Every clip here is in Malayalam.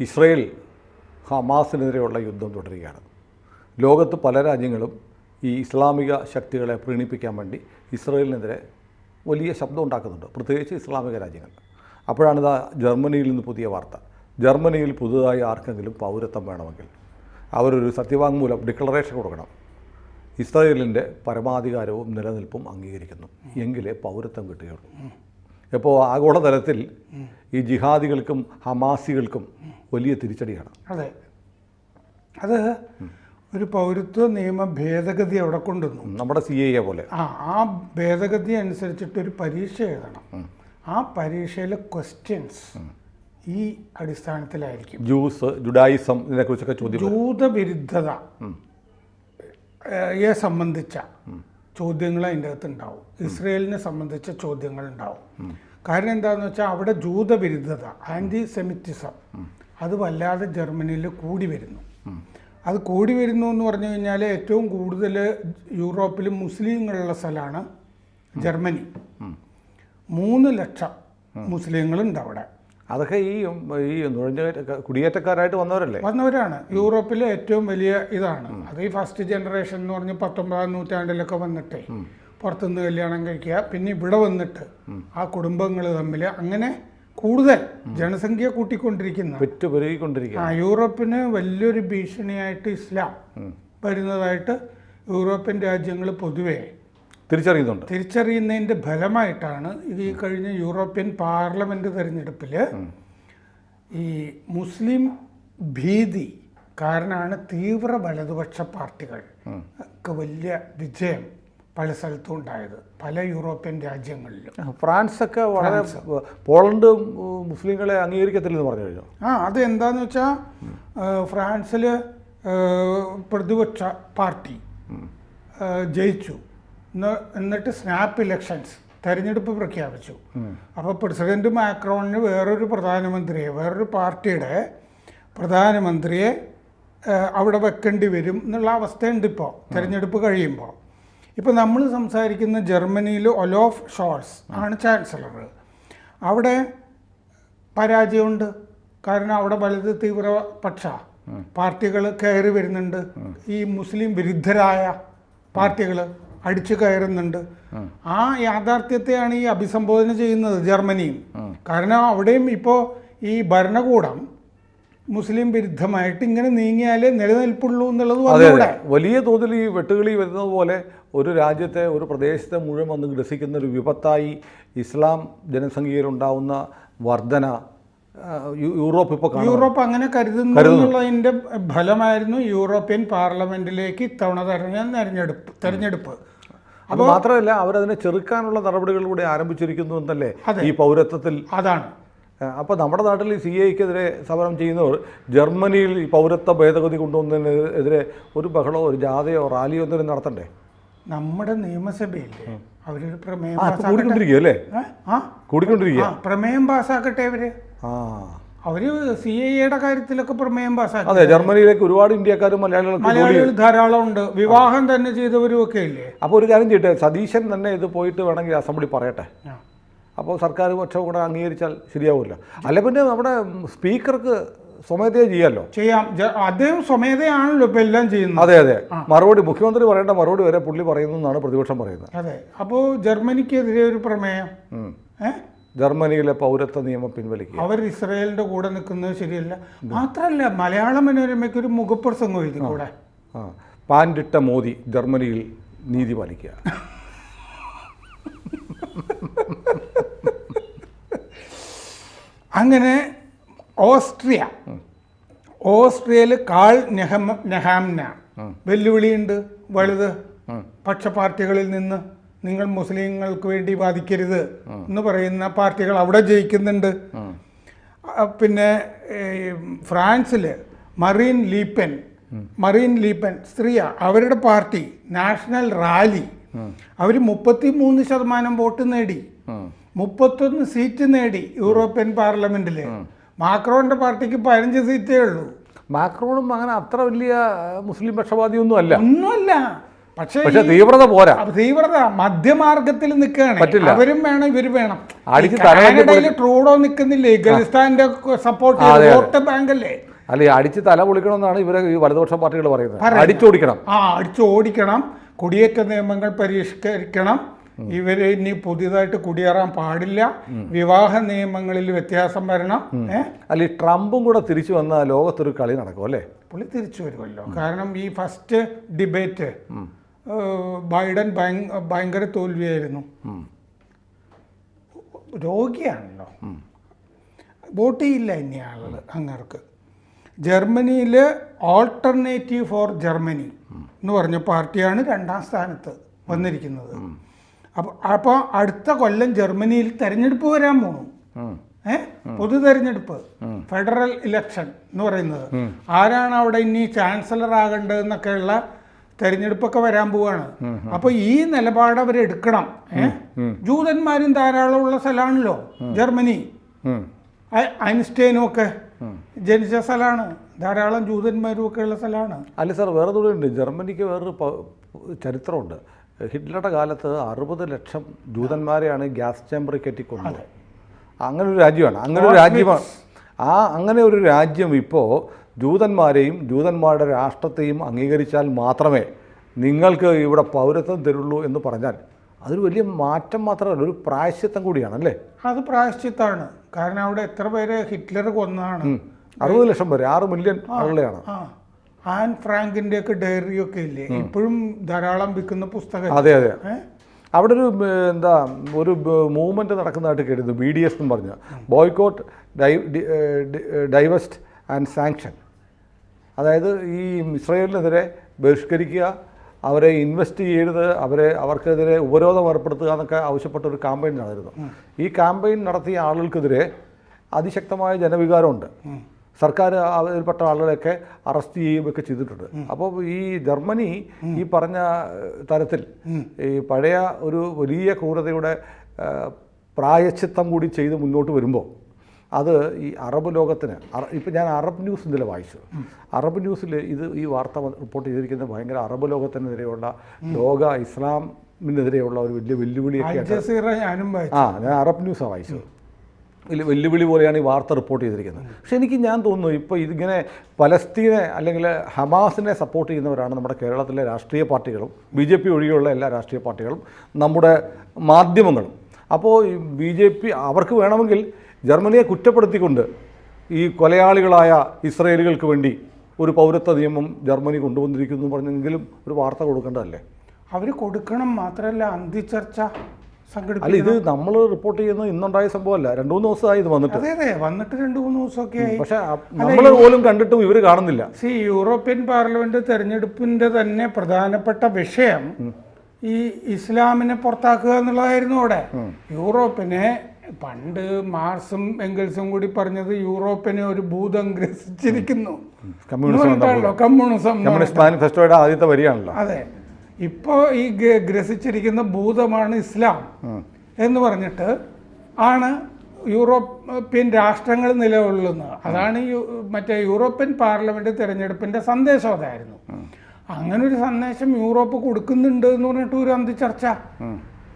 ഇസ്രയേൽ ഹമാസിനെതിരെയുള്ള യുദ്ധം തുടരുകയാണ്. ലോകത്ത് പല രാജ്യങ്ങളും ഈ ഇസ്ലാമിക ശക്തികളെ പ്രീണിപ്പിക്കാൻ വേണ്ടി ഇസ്രയേലിനെതിരെ വലിയ ശബ്ദം ഉണ്ടാക്കുന്നുണ്ട്. പ്രത്യേകിച്ച് ഇസ്ലാമിക രാജ്യങ്ങൾ. അപ്പോഴാണിത് ജർമ്മനിയിൽ നിന്ന് പുതിയ വാർത്ത. ജർമ്മനിയിൽ പുതുതായി ആർക്കെങ്കിലും പൗരത്വം വേണമെങ്കിൽ അവരൊരു സത്യവാങ്മൂലം ഡിക്ലറേഷൻ കൊടുക്കണം. ഇസ്രായേലിന്റെ പരമാധികാരവും നിലനിൽപ്പും അംഗീകരിക്കുന്നു. എങ്കിലേ പൗരത്വം കിട്ടുകയുള്ളൂ. ഇപ്പോൾ ആഗോളതലത്തിൽ ഈ ജിഹാദികൾക്കും ഹമാസികൾക്കും വലിയ തിരിച്ചടിയാണ്. അതെ. അത് ഒരു പൗരത്വ നിയമ ഭേദഗതി അവിടെ കൊണ്ടുവന്നു. നമ്മുടെ സി എ പോലെ. ആ ആ ഭേദഗതി അനുസരിച്ചിട്ട് ഒരു പരീക്ഷ എഴുതണം. ആ പരീക്ഷയിലെ ക്വസ്റ്റ്യൻസ് ഈ അടിസ്ഥാനത്തിലായിരിക്കും. ജൂസ് ജുഡായിസം ഇതിനെക്കുറിച്ചൊക്കെ ചോദ്യം ജൂതവിരുദ്ധതയെ ജൂതവിരുദ്ധത സംബന്ധിച്ച ചോദ്യങ്ങൾ അതിന്റെ അകത്ത് ഉണ്ടാവും. ഇസ്രയേലിനെ സംബന്ധിച്ച ചോദ്യങ്ങൾ ഉണ്ടാവും. കാരണം എന്താണെന്ന് വെച്ചാൽ അവിടെ ജൂതവിരുദ്ധത ആന്റി സെമിറ്റിസം അത് വല്ലാതെ ജർമ്മനിയിൽ കൂടി വരുന്നു. അത് കൂടി വരുന്നു എന്ന് പറഞ്ഞു കഴിഞ്ഞാൽ ഏറ്റവും കൂടുതൽ യൂറോപ്പിൽ മുസ്ലിങ്ങളുള്ള സ്ഥലമാണ് ജർമ്മനി. മൂന്ന് ലക്ഷം മുസ്ലിങ്ങളുണ്ട് അവിടെ. അതൊക്കെ ഈ ഈ നുഴഞ്ഞ കുടിയേറ്റക്കാരായിട്ട് വന്നവരല്ലേ? വന്നവരാണ്. യൂറോപ്പിലെ ഏറ്റവും വലിയ ഇതാണ്. അത് ഈ ഫസ്റ്റ് ജനറേഷൻ എന്ന് പറഞ്ഞ് പത്തൊമ്പതാം നൂറ്റാണ്ടിലൊക്കെ വന്നിട്ട് പുറത്തുനിന്ന് കല്യാണം കഴിക്കുക. പിന്നെ ഇവിടെ വന്നിട്ട് ആ കുടുംബങ്ങൾ തമ്മിൽ അങ്ങനെ കൂടുതൽ ജനസംഖ്യ കൂട്ടിക്കൊണ്ടിരിക്കുന്ന ആ യൂറോപ്പിന് വലിയൊരു ഭീഷണിയായിട്ട് ഇസ്ലാം വരുന്നതായിട്ട് യൂറോപ്യൻ രാജ്യങ്ങൾ പൊതുവേ തിരിച്ചറിയുന്നുണ്ട്. തിരിച്ചറിയുന്നതിന്റെ ഫലമായിട്ടാണ് ഈ കഴിഞ്ഞ യൂറോപ്യൻ പാർലമെന്റ് തെരഞ്ഞെടുപ്പിൽ ഈ മുസ്ലിം ഭീതി കാരണമാണ് തീവ്ര വലതുപക്ഷ പാർട്ടികൾ ഒക്കെ വലിയ വിജയം പല സ്ഥലത്തും ഉണ്ടായത്. പല യൂറോപ്യൻ രാജ്യങ്ങളിലും. ഫ്രാൻസൊക്കെ വളരെ പോളണ്ട് മുസ്ലിങ്ങളെ അംഗീകരിക്കത്തില്ലെന്ന് പറഞ്ഞു കഴിഞ്ഞു? ആ അത് എന്താന്ന് വെച്ചാൽ ഫ്രാൻസിൽ പ്രതിപക്ഷ പാർട്ടി ജയിച്ചു. എന്നിട്ട് സ്നാപ്പ് ഇലക്ഷൻസ് തെരഞ്ഞെടുപ്പ് പ്രഖ്യാപിച്ചു. അപ്പോൾ പ്രസിഡന്റ് മാക്രോണിന് വേറൊരു പ്രധാനമന്ത്രിയെ വേറൊരു പാർട്ടിയുടെ പ്രധാനമന്ത്രിയെ അവിടെ വെക്കേണ്ടി വരും എന്നുള്ള അവസ്ഥയുണ്ട് ഇപ്പോൾ തെരഞ്ഞെടുപ്പ് കഴിയുമ്പോൾ ഇപ്പോൾ നമ്മൾ സംസാരിക്കുന്ന ജർമ്മനിയിൽ ഒലോഫ് ഷോൾസ് ആണ് ചാൻസലർ. അവിടെ പരാജയമുണ്ട്. കാരണം അവിടെ വലത് തീവ്രപക്ഷ പാർട്ടികൾ കയറി വരുന്നുണ്ട്. ഈ മുസ്ലിം വിരുദ്ധരായ പാർട്ടികൾ അടിച്ചു കയറുന്നുണ്ട്. ആ. യാഥാർത്ഥ്യത്തെയാണ് ഈ അഭിസംബോധന ചെയ്യുന്നത് ജർമ്മനിയും. കാരണം അവിടെയും ഇപ്പോൾ ഈ ഭരണകൂടം മുസ്ലിം വിരുദ്ധമായിട്ട് ഇങ്ങനെ നീങ്ങിയാലേ നിലനിൽപ്പുള്ളൂ എന്നുള്ളത് വലിയ തോതിൽ ഈ വെട്ടുകിളി വരുന്നത് പോലെ ഒരു രാജ്യത്തെ ഒരു പ്രദേശത്തെ മുഴുവൻ വന്ന് ഗ്രസിക്കുന്ന ഒരു വിപത്തായി ഇസ്ലാം ജനസംഖ്യയിലുണ്ടാവുന്ന വർധന യൂറോപ്പ് ഇപ്പോൾ യൂറോപ്പ് അങ്ങനെ കരുതുന്നു എന്നുള്ളതിന്റെ ഫലമായിരുന്നു യൂറോപ്യൻ പാർലമെന്റിലേക്ക് ഇത്തവണ തെരഞ്ഞ തെരഞ്ഞെടുപ്പ് തെരഞ്ഞെടുപ്പ്. അത് മാത്രമല്ല അവരതിനെ ചെറുക്കാനുള്ള നടപടികൾ കൂടി ആരംഭിച്ചിരിക്കുന്നു എന്നല്ലേ ഈ പൗരത്വത്തിൽ? അതാണ്. അപ്പോൾ നമ്മുടെ നാട്ടിൽ ഈ സി എക്കെതിരെ സമരം ചെയ്യുന്നവർ ജർമ്മനിയിൽ ഈ പൗരത്വ ഭേദഗതി കൊണ്ടുവന്നതിനെതിരെ ഒരു ബഹളോ ഒരു ജാഥയോ റാലിയോ എന്തെങ്കിലും നടത്തണ്ടേ? നമ്മുടെ നിയമസഭയില്ലേ? അവരൊരു പ്രമേയം പാസ്സാക്കട്ടെ കൂടിക്കൊണ്ടിരിക്കുക. പ്രമേയം പാസ്സാക്കട്ടെ അവർ? ആ. അവർ സി ഐ എയുടെ കാര്യത്തിലൊക്കെ പ്രമേയം പാസ്സാക്കി. അതെ ജർമ്മനിയിലേക്ക് ഒരുപാട് ഇന്ത്യക്കാരും മലയാളികളും മലയാളികൾ ധാരാളം ഉണ്ട് വിവാഹം തന്നെ ചെയ്തവരും ഒക്കെ ഇല്ലേ? അപ്പോൾ ഒരു കാര്യം ചെയ്യട്ടെ സതീശൻ തന്നെ ഇത് പോയിട്ട് വേണമെങ്കിൽ അസംബ്ലി പറയട്ടെ. അപ്പോൾ സർക്കാർ പക്ഷം കൂടെ അംഗീകരിച്ചാൽ ശരിയാവില്ല. അല്ല പിന്നെ നമ്മുടെ സ്പീക്കർക്ക് സ്വമേധയാ ചെയ്യാമല്ലോ ചെയ്യാം. അദ്ദേഹം സ്വമേധയാണല്ലോ ഇപ്പൊ എല്ലാം ചെയ്യുന്നത്. അതെ അതെ. മറുപടി മുഖ്യമന്ത്രി പറയേണ്ട മറുപടി വരെ പുള്ളി പറയുന്നു എന്നാണ് പ്രതിപക്ഷം പറയുന്നത്. അതെ. അപ്പോൾ ജർമ്മനിക്കെതിരെ ഒരു പ്രമേയം. ഉം. ജർമ്മനിയിലെ പൗരത്വ നിയമം പിൻവലിക്കുക. അവർ ഇസ്രായേലിന്റെ കൂടെ നിൽക്കുന്നത് ശരിയല്ല. മാത്രമല്ല മലയാള മനോരമയ്ക്ക് ഒരു മുഖപ്രസംഗം എഴുതി കൂടെ. ആ. പാൻഡിട്ട മോദി ജർമ്മനിയിൽ നീതി പാലിക്കുക. അങ്ങനെ ഓസ്ട്രിയ. ഓസ്ട്രിയയിൽ കാൾ നെഹം നെഹാംന. വെല്ലുവിളിയുണ്ട് വലുത്. പക്ഷ പാർട്ടികളിൽ നിന്ന് നിങ്ങൾ മുസ്ലിങ്ങൾക്ക് വേണ്ടി വാദിക്കരുത് എന്ന് പറയുന്ന പാർട്ടികൾ അവിടെ ജയിക്കുന്നുണ്ട്. പിന്നെ ഫ്രാൻസിൽ മറീൻ ലീപ്പൻ മറീൻ ലീപ്പൻ സ്ത്രീയ അവരുടെ പാർട്ടി നാഷണൽ റാലി അവർ മുപ്പത്തി മൂന്ന് ശതമാനം വോട്ട് നേടി മുപ്പത്തൊന്ന് സീറ്റ് നേടി യൂറോപ്യൻ പാർലമെന്റിൽ മാക്രോന്റെ പാർട്ടിക്ക് പതിനഞ്ച് സീറ്റേ ഉള്ളൂ. മാക്രോണും അങ്ങനെ അത്ര വലിയ മുസ്ലിം പക്ഷപാതി ഒന്നും അല്ല ഒന്നുമല്ല. പക്ഷേ തീവ്രത പോരാ. തീവ്രത മധ്യമാർഗത്തിൽ നിൽക്കുകയാണ്. പറ്റില്ല. അവരും വേണം ഇവരും വേണം. കാനഡയിൽ ട്രൂഡോ നിൽക്കുന്നില്ലേ? ഖലിസ്ഥാന്റെ സപ്പോർട്ട് വോട്ട് ബാങ്ക് അല്ലേ അല്ല അടിച്ച് തല പൊളിക്കണമെന്നാണ് ഇവരെ ഈ വലതുപക്ഷ പാർട്ടികൾ പറയുന്നത്. അടിച്ചോടിക്കണം ആ അടിച്ചോടിക്കണം കുടിയേറ്റ നിയമങ്ങൾ പരിഷ്കരിക്കണം. ഇവർ ഇനി പുതിയതായിട്ട് കുടിയേറാൻ പാടില്ല. വിവാഹ നിയമങ്ങളിൽ വ്യത്യാസം വരണം. അല്ല ഈ ട്രംപും കൂടെ തിരിച്ചു വന്ന ലോകത്തൊരു കളി നടക്കും അല്ലേ? പുള്ളി തിരിച്ചു വരുമല്ലോ. കാരണം ഈ ഫസ്റ്റ് ഡിബേറ്റ് ബൈഡൻ ഭയ- ഭയങ്കര തോൽവിയായിരുന്നു. രോഗിയാണല്ലോ. വോട്ട് ചെയ്യില്ല ഇനി ആളുകൾ അങ്ങർക്ക് ജർമ്മനിയിൽ ഓൾട്ടർനേറ്റീവ് ഫോർ ജർമ്മനി എന്ന് പറഞ്ഞ പാർട്ടിയാണ് രണ്ടാം സ്ഥാനത്ത് വന്നിരിക്കുന്നത്. അപ്പോൾ അപ്പോൾ അടുത്ത കൊല്ലം ജർമ്മനിയിൽ തെരഞ്ഞെടുപ്പ് വരാൻ പോണു. ഏ? പൊതു തെരഞ്ഞെടുപ്പ്. ഫെഡറൽ ഇലക്ഷൻ എന്ന് പറയുന്നത്. ആരാണ് അവിടെ ഇനി ചാൻസലർ ആകേണ്ടതെന്നൊക്കെയുള്ള തെരഞ്ഞെടുപ്പൊക്കെ വരാൻ പോവാണ്. അപ്പൊ ഈ നിലപാട് അവരെടുക്കണം ഏഹ് ജൂതന്മാരും ധാരാളമുള്ള സ്ഥലമാണല്ലോ. ജർമ്മനി. ഐൻസ്റ്റൈനും ഒക്കെ ജനിച്ച സ്ഥലമാണ്. ധാരാളം ജൂതന്മാരും ഒക്കെ ഉള്ള സ്ഥലമാണ്. അല്ല സാർ വേറെ ഉണ്ട്. ജർമ്മനിക്ക് വേറൊരു ചരിത്രമുണ്ട്. ഹിറ്റ്ലറുടെ കാലത്ത് അറുപത് ലക്ഷം ജൂതന്മാരെയാണ് ഗ്യാസ് ചേംബറിൽ കെട്ടിക്കൊണ്ടത് അങ്ങനെ ഒരു രാജ്യമാണ്. അങ്ങനെ ഒരു രാജ്യമാണ്. ആ അങ്ങനെ ഒരു രാജ്യം ഇപ്പോൾ ജൂതന്മാരെയും ജൂതന്മാരുടെ രാഷ്ട്രത്തെയും അംഗീകരിച്ചാൽ മാത്രമേ നിങ്ങൾക്ക് ഇവിടെ പൗരത്വം തരുള്ളൂ എന്ന് പറഞ്ഞാൽ അതൊരു വലിയ മാറ്റം മാത്രമല്ല ഒരു പ്രായശ്ചിത്തം കൂടിയാണ് അല്ലേ? അത് പ്രായശ്ചിത്താണ്. കാരണം അവിടെ എത്ര പേര് ഹിറ്റ്ലർ കൊന്നാണ്. അറുപത് ലക്ഷം പേര് ആറ് മില്യൺ ആളുകളെയാണ്. ആൻ ഫ്രാങ്കിന്റെ ഒക്കെ ഡയറി ഒക്കെ ഇല്ലേ ഇപ്പോഴും ധാരാളം വിൽക്കുന്ന പുസ്തകം അതെ അതെ. അവിടെ ഒരു എന്താ ഒരു മൂവ്മെന്റ് നടക്കുന്നതായിട്ട് കേട്ടിരുന്നു ബി ഡി എസ് എന്ന് പറഞ്ഞ. ബോയ്ക്കോട്ട് ഡൈ ഡൈവസ്റ്റ് ആൻഡ് സാങ്ഷൻ അതായത് ഈ ഇസ്രയേലിനെതിരെ ബഹിഷ്കരിക്കുക അവരെ ഇൻവെസ്റ്റ് ചെയ്യരുത് അവരെ അവർക്കെതിരെ ഉപരോധം ഏർപ്പെടുത്തുക എന്നൊക്കെ ആവശ്യപ്പെട്ട ഒരു ക്യാമ്പയിൻ നടന്നിരുന്നു. ഈ ക്യാമ്പയിൻ നടത്തിയ ആളുകൾക്കെതിരെ അതിശക്തമായ ജനവികാരമുണ്ട്. സർക്കാർ അതിൽപ്പെട്ട ആളുകളെയൊക്കെ അറസ്റ്റ് ചെയ്യുകയൊക്കെ ചെയ്തിട്ടുണ്ട്. അപ്പോൾ ഈ ജർമ്മനി ഈ പറഞ്ഞ തരത്തിൽ ഈ പഴയ ഒരു വലിയ ക്രൂരതയുടെ പ്രായച്ചിത്തം കൂടി ചെയ്ത് മുന്നോട്ട് വരുമ്പോൾ അത് ഈ അറബ് ലോകത്തിന് ഇപ്പം ഞാൻ അറബ് ന്യൂസ് ഇന്നലെ വായിച്ചു. അറബ് ന്യൂസിൽ ഇത് ഈ വാർത്ത റിപ്പോർട്ട് ചെയ്തിരിക്കുന്നത് ഭയങ്കര അറബ് ലോകത്തിനെതിരെയുള്ള ലോക ഇസ്ലാമിനെതിരെയുള്ള ഒരു വലിയ വെല്ലുവിളിയൊക്കെ ആ ഞാൻ അറബ് ന്യൂസാണ് വായിച്ചത്. വലിയ വെല്ലുവിളി പോലെയാണ് ഈ വാർത്ത റിപ്പോർട്ട് ചെയ്തിരിക്കുന്നത്. പക്ഷെ എനിക്ക് ഞാൻ തോന്നുന്നു ഇപ്പോൾ ഇതിങ്ങനെ പലസ്തീനെ അല്ലെങ്കിൽ ഹമാസിനെ സപ്പോർട്ട് ചെയ്യുന്നവരാണ് നമ്മുടെ കേരളത്തിലെ രാഷ്ട്രീയ പാർട്ടികളും ബി ജെ പി ഒഴികെയുള്ള എല്ലാ രാഷ്ട്രീയ പാർട്ടികളും നമ്മുടെ മാധ്യമങ്ങളും. അപ്പോൾ ബി ജെ പി അവർക്ക് വേണമെങ്കിൽ ജർമ്മനിയെ കുറ്റപ്പെടുത്തിക്കൊണ്ട് ഈ കൊലയാളികളായ ഇസ്രയേലുകൾക്ക് വേണ്ടി ഒരു പൗരത്വ നിയമം ജർമ്മനി കൊണ്ടുവന്നിരിക്കുന്നു എന്ന് പറഞ്ഞെങ്കിലും ഒരു വാർത്ത കൊടുക്കേണ്ടതല്ലേ? അവർ കൊടുക്കണം മാത്രമല്ല അന്തിച്ചർച്ച അല്ല ഇത് നമ്മൾ റിപ്പോർട്ട് ചെയ്യുന്നത് ഇന്നുണ്ടായ സംഭവമല്ല. രണ്ടു മൂന്ന് ദിവസമായി ഇത് വന്നിട്ട്. അതെ അതെ വന്നിട്ട് രണ്ടു മൂന്ന് ദിവസമൊക്കെ ആയി. പക്ഷെ നമ്മൾ പോലും കണ്ടിട്ടും ഇവർ കാണുന്നില്ല. സി യൂറോപ്യൻ പാർലമെന്റ് തെരഞ്ഞെടുപ്പിന്റെ തന്നെ പ്രധാനപ്പെട്ട വിഷയം ഈ ഇസ്ലാമിനെ പുറത്താക്കുക എന്നുള്ളതായിരുന്നു അവിടെ. യൂറോപ്പിനെ പണ്ട് മാർസും എംഗൽസും കൂടി പറഞ്ഞത് യൂറോപ്പിനെ ഒരു ഭൂതം ഗ്രസിച്ചിരിക്കുന്നു. കമ്മ്യൂണിസം മാനിഫെസ്റ്റോയുടെ ആദ്യത്തെ വരിയാണല്ലോ. അതെ. ഇപ്പോ ഈ ഗ്രസിച്ചിരിക്കുന്ന ഭൂതമാണ് ഇസ്ലാം എന്ന് പറഞ്ഞിട്ട് ആണ് യൂറോപ്യൻ രാഷ്ട്രങ്ങൾ നിലകൊള്ളുന്നത്. അതാണ് മറ്റേ യൂറോപ്യൻ പാർലമെന്റ് തിരഞ്ഞെടുപ്പിന്റെ സന്ദേശം അതായിരുന്നു. അങ്ങനെ ഒരു സന്ദേശം യൂറോപ്പ് കൊടുക്കുന്നുണ്ട് എന്ന് പറഞ്ഞിട്ട് ഒരു അന്തിച്ചർച്ച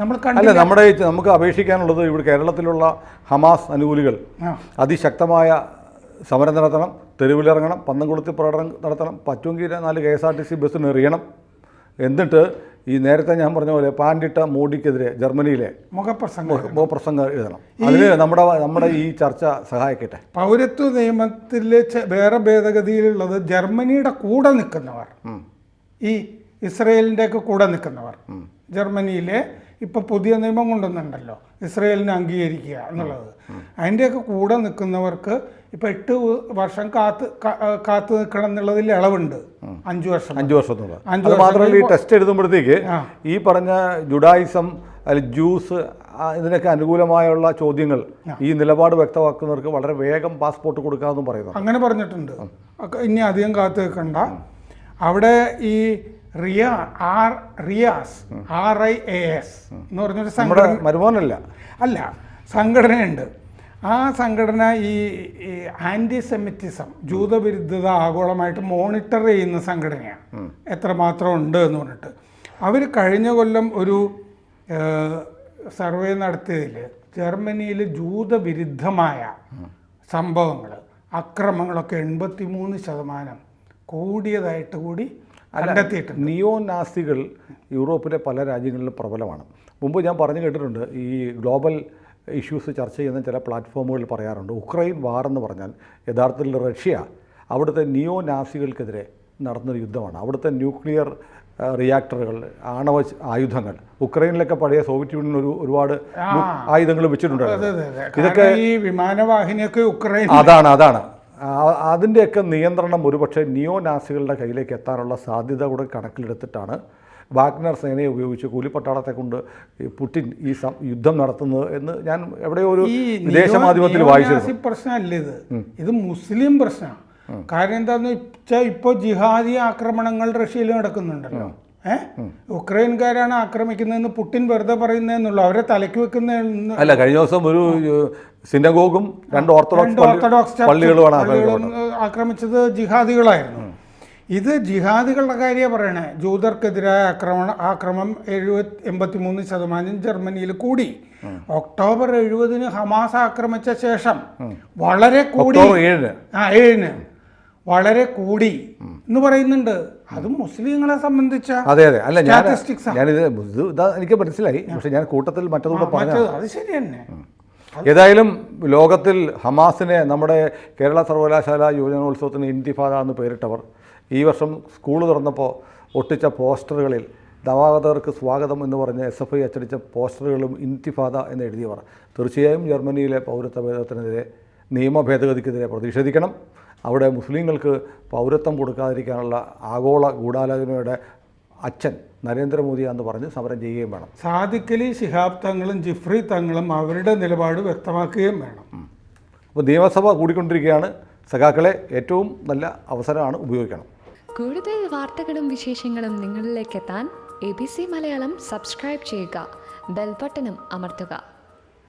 നമ്മൾ അല്ല നമ്മുടെ നമുക്ക് അപേക്ഷിക്കാനുള്ളത് ഇവിടെ കേരളത്തിലുള്ള ഹമാസ് അനുകൂലികൾ അതിശക്തമായ സമരം നടത്തണം തെരുവിലിറങ്ങണം പന്തംകുളത്തിൽ പ്രകടനം നടത്തണം പറ്റുമെങ്കിൽ നാല് K S R T C ബസ്സിന് എറിയണം എന്നിട്ട് ഈ നേരത്തെ ഞാൻ പറഞ്ഞ പോലെ പാൻഡിട്ട മോഡിക്കെതിരെ ജർമ്മനിയിലെ മുഖപ്രസംഗം പ്രസംഗം എഴുതണം. അതിന് നമ്മുടെ നമ്മുടെ ഈ ചർച്ച സഹായിക്കട്ടെ. പൗരത്വ നിയമത്തിലെ വേറെ ഭേദഗതിയിലുള്ളത് ജർമ്മനിയുടെ കൂടെ നിൽക്കുന്നവർ. ഈ ഇസ്രയേലിന്റെയൊക്കെ കൂടെ നിൽക്കുന്നവർ. ജർമ്മനിയിലെ ഇപ്പൊ പുതിയ നിയമം കൊണ്ടുവന്നുണ്ടല്ലോ ഇസ്രയേലിനെ അംഗീകരിക്കുക എന്നുള്ളത്. അതിന്റെയൊക്കെ കൂടെ നിൽക്കുന്നവർക്ക് ഇപ്പം എട്ട് വർഷം കാത്ത് കാത്തു നിൽക്കണം എന്നുള്ളതിൽ ഇളവുണ്ട്. അഞ്ചു വർഷം. അഞ്ച് വർഷം അഞ്ച് മാത്രമല്ല ഈ ടെസ്റ്റ് എഴുതുമ്പോഴത്തേക്ക് ഈ പറഞ്ഞ ജുഡായിസം അല്ലെങ്കിൽ ജ്യൂസ് ഇതിനൊക്കെ അനുകൂലമായുള്ള ചോദ്യങ്ങൾ ഈ നിലപാട് വ്യക്തമാക്കുന്നവർക്ക് വളരെ വേഗം പാസ്പോർട്ട് കൊടുക്കാമെന്നും പറയുന്നു അങ്ങനെ പറഞ്ഞിട്ടുണ്ട്. ഇനി അധികം കാത്തു നിൽക്കണ്ട. അവിടെ ഈ Riya R Riyas R I A S എന്ന് പറഞ്ഞൊരു സംഘടന മരുമോനല്ല. അല്ല സംഘടനയുണ്ട്. ആ സംഘടന ഈ ഈ ആന്റി സെമിറ്റിസം ജൂതവിരുദ്ധത ആഗോളമായിട്ട് മോണിറ്റർ ചെയ്യുന്ന സംഘടനയാണ്. എത്രമാത്രം ഉണ്ട് എന്ന് പറഞ്ഞിട്ട്. അവർ കഴിഞ്ഞ കൊല്ലം ഒരു സർവേ നടത്തിയതിൽ ജർമ്മനിയിൽ ജൂതവിരുദ്ധമായ സംഭവങ്ങൾ അക്രമങ്ങളൊക്കെ എൺപത്തി മൂന്ന് ശതമാനം കൂടിയതായിട്ട് കൂടി കണ്ടെത്തിയിട്ടുണ്ട്. നിയോ നാസികൾ യൂറോപ്പിലെ പല രാജ്യങ്ങളിലും പ്രബലമാണ്. മുമ്പ് ഞാൻ പറഞ്ഞു കേട്ടിട്ടുണ്ട് ഈ ഗ്ലോബൽ ഇഷ്യൂസ് ചർച്ച ചെയ്യുന്ന ചില പ്ലാറ്റ്ഫോമുകളിൽ പറയാറുണ്ട്. ഉക്രൈൻ വാർ എന്ന് പറഞ്ഞാൽ യഥാർത്ഥത്തിൽ റഷ്യ അവിടുത്തെ നിയോ നാസികൾക്കെതിരെ നടന്നൊരു യുദ്ധമാണ്. അവിടുത്തെ ന്യൂക്ലിയർ റിയാക്ടറുകൾ ആണവ ആയുധങ്ങൾ ഉക്രൈനിലൊക്കെ പഴയ സോവിയറ്റ് യൂണിയൻ ഒരു ഒരുപാട് ആയുധങ്ങൾ വെച്ചിട്ടുണ്ട് അതെ അതെ അതെ. കാരണം ഈ വിമാനവാഹിനിയൊക്കെ ഉക്രൈൻ അതാണ് അതാണ്. അതിന്റെയൊക്കെ നിയന്ത്രണം ഒരുപക്ഷെ നിയോ നാസികളുടെ കയ്യിലേക്ക് എത്താനുള്ള സാധ്യത കൂടെ കണക്കിലെടുത്തിട്ടാണ് വാഗ്നർ സേനയെ ഉപയോഗിച്ച് കൂലിപ്പട്ടാളത്തെ കൊണ്ട് ഈ പുടിൻ ഈ യുദ്ധം നടത്തുന്നത് എന്ന് ഞാൻ എവിടെയോ ഒരു ഈ വായിച്ചു പ്രശ്നമല്ല ഇത്. ഇത് മുസ്ലിം പ്രശ്നമാണ്. കാര്യം എന്താണെന്ന് വെച്ചാൽ ഇപ്പോൾ ജിഹാദി ആക്രമണങ്ങൾ റഷ്യയിൽ നടക്കുന്നുണ്ടല്ലോ. ഉക്രൈൻകാരാണ് ആക്രമിക്കുന്നതെന്ന് പുടിൻ വെറുതെ പറയുന്നതെന്നുള്ളൂ അവരെ തലയ്ക്ക് വെക്കുന്ന അല്ല കഴിഞ്ഞ ദിവസം ഒരു സിനഗോഗും രണ്ട് ഓർത്തഡോക്സ് ഓർത്തഡോക്സ് പള്ളികളുമാണ് ആക്രമിച്ചത് ജിഹാദികളായിരുന്നു. ഇത് ജിഹാദികളുടെ കാര്യമാണ് പറയണേ. ജൂതർക്കെതിരായ ആക്രമണ ആക്രമം എഴുപത് എൺപത്തി മൂന്ന് ശതമാനം ജർമ്മനിയിൽ കൂടി. ഒക്ടോബർ എഴുപതിന് ഹമാസ് ആക്രമിച്ച ശേഷം വളരെ കൂടി ഏഴിന്. ആ ഏഴിന്. വളരെ കൂടി എന്ന് പറയുന്നുണ്ട്. അത് മുസ്ലിങ്ങളെ സംബന്ധിച്ച അതെ അതെ. അല്ല ഞാൻ. ഞാനിത് എനിക്ക് മനസ്സിലായി. പക്ഷെ ഞാൻ കൂട്ടത്തിൽ മറ്റതുകൂടെ പറഞ്ഞു അത് ശരി തന്നെ. ഏതായാലും ലോകത്തിൽ ഹമാസിനെ നമ്മുടെ കേരള സർവകലാശാല യുവജനോത്സവത്തിന് ഇന്തിഫാദ എന്ന് പേരിട്ടവർ ഈ വർഷം സ്കൂൾ തുറന്നപ്പോൾ ഒട്ടിച്ച പോസ്റ്ററുകളിൽ നവാഗതർക്ക് സ്വാഗതം എന്ന് പറഞ്ഞ് എസ് എഫ് ഐ അച്ചടിച്ച പോസ്റ്ററുകളും ഇന്തിഫാദ എന്ന് എഴുതിയവർ. തീർച്ചയായും ജർമ്മനിയിലെ പൗരത്വ ഭേദത്തിനെതിരെ നിയമ ഭേദഗതിക്കെതിരെ പ്രതിഷേധിക്കണം. അവിടെ മുസ്ലിങ്ങൾക്ക് പൗരത്വം കൊടുക്കാതിരിക്കാനുള്ള ആഗോള ഗൂഢാലോചനയുടെ അച്ഛൻ നരേന്ദ്രമോദിയാന്ന് പറഞ്ഞ് സമരം ചെയ്യുകയും വേണം. സാദിഖലി ശിഹാബ് തങ്ങളും ജിഫ്രി തങ്ങളും അവരുടെ നിലപാട് വ്യക്തമാക്കുകയും വേണം. അപ്പോൾ നിയമസഭ കൂടിക്കൊണ്ടിരിക്കുകയാണ്. സഖാക്കളെ ഏറ്റവും നല്ല അവസരമാണ് ഉപയോഗിക്കണം. കൂടുതൽ വാർത്തകളും വിശേഷങ്ങളും നിങ്ങളിലേക്ക് എത്താൻ A B C Malayalam subscribe ചെയ്യുക. ബെൽബട്ടനും അമർത്തുക.